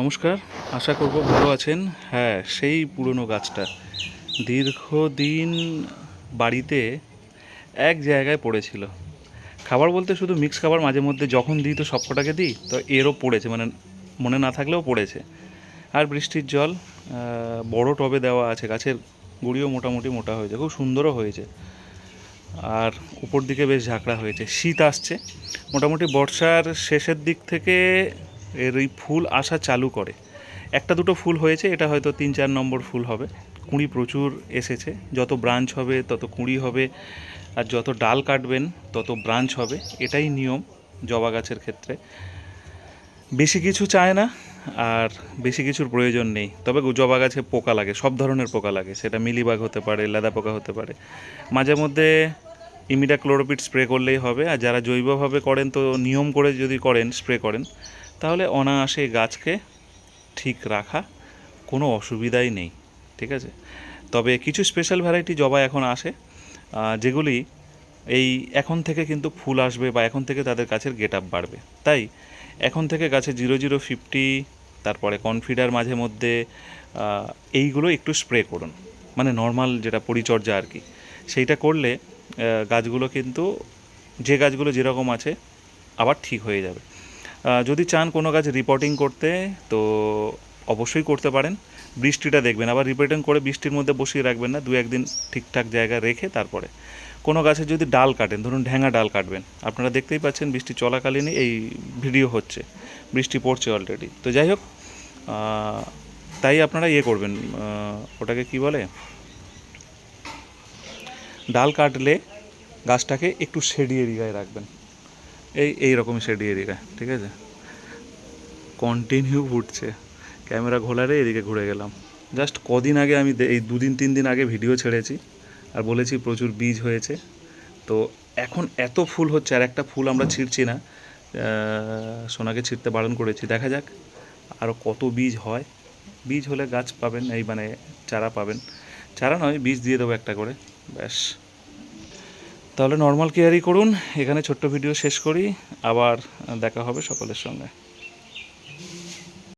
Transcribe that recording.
নমস্কার, আশা করব ভালো আছেন। হ্যাঁ সেই পুরনো গাছটা। দীর্ঘদিন বাড়িতে এক জায়গায় পড়েছিল। খাবার বলতে শুধু মিক্স খাবার মাঝে মধ্যে যখন দিই তো সবকটাকে দিই, তো এরও পড়েছে মানে মনে না থাকলেও পড়েছে। আর বৃষ্টির জল বড় টবে দেওয়া আছে, গাছের গুড়িও মোটামুটি মোটা হয়েছে, খুব সুন্দরও হয়েছে। আর উপর দিকে বেশ ঝাঁকড়া হয়েছে, শীত আসছে। মোটামুটি বর্ষার শেষের দিক থেকে এর এই ফুল আসা চালু করে। একটা দুটো ফুল হয়েছে, এটা হয়তো তিন চার নম্বর ফুল হবে। কুঁড়ি প্রচুর এসেছে, যত ব্রাঞ্চ হবে তত কুঁড়ি হবে, আর যত ডাল কাটবেন তত ব্রাঞ্চ হবে, এটাই নিয়ম জবা গাছের ক্ষেত্রে। বেশি কিছু চায় না, আর বেশি কিছুর প্রয়োজন নেই। তবে জবা গাছে পোকা লাগে, সব ধরনের পোকা লাগে, সেটা মিলিবাগ হতে পারে লেদা পোকা হতে পারে। মাঝে মধ্যে ইমিডা ক্লোরোপিড স্প্রে করলেই হবে, আর যারা জৈবভাবে করেন তো নিয়ম করে যদি করেন, স্প্রে করেন তাহলে অনায়াসে গাছকে ঠিক রাখা কোনো অসুবিধাই নেই, ঠিক আছে? তবে কিছু স্পেশাল ভ্যারাইটি জবা এখন আসে যেগুলি এই এখন থেকে কিন্তু ফুল আসবে বা এখন থেকে তাদের গাছের গেট আপ বাড়বে। তাই এখন থেকে গাছে জিরো জিরো ফিফটি তারপরে কনফিডার মাঝে মধ্যে এইগুলো একটু স্প্রে করুন। মানে নর্মাল যেটা পরিচর্যা আর কি। সেইটা করলে গাছগুলো কিন্তু, যে গাছগুলো যেরকম আছে, আবার ঠিক হয়ে যাবে। যদি চান কোনো গাছ রিপোর্টিং করতে, তো অবশ্যই করতে পারেন। বৃষ্টিটা দেখবেন, আবার রিপোর্টিং করে বৃষ্টির মধ্যে বসিয়ে রাখবেন না দু একদিন ঠিকঠাক জায়গায় রেখে তারপরে। কোনো গাছে যদি ডাল কাটেন, ধরুন ঢ্যাঙা ডাল কাটবেন, আপনারা দেখতেই পাচ্ছেন বৃষ্টি চলাকালীনই এই ভিডিও হচ্ছে, বৃষ্টি পড়ছে অলরেডি তো যাই হোক তাই আপনারা ইয়ে করবেন ওটাকে কি বলে? ডাল কাটলে গাছটাকে একটু শেডি এরিয়ায় রাখবেন। এই এই রকমই শেডি এরিয়ায় ঠিক আছে? কন্টিনিউ ফুটছে ক্যামেরা ঘোলারে এদিকে ঘুরে গেলাম। জাস্ট কদিন আগে আমি এই দুদিন, তিন দিন আগে ভিডিও ছেড়েছি। আর বলেছি প্রচুর বীজ হয়েছে। তো এখন এত ফুল হচ্ছে, আর একটা ফুল আমরা ছিঁড়ছি না। সোনাকে ছিঁড়তে বারণ করেছি। দেখা যাক আরও কত বীজ হয়। বীজ হলে গাছ পাবেন, এই মানে চারা পাবেন। চারা নয়, বীজ দিয়ে দেবো একটা করে। ব্যাস। তাহলে নর্মাল কেয়ারই করুন। এখানে ছোট্ট ভিডিও শেষ করি। আবার দেখা হবে সকলের সঙ্গে।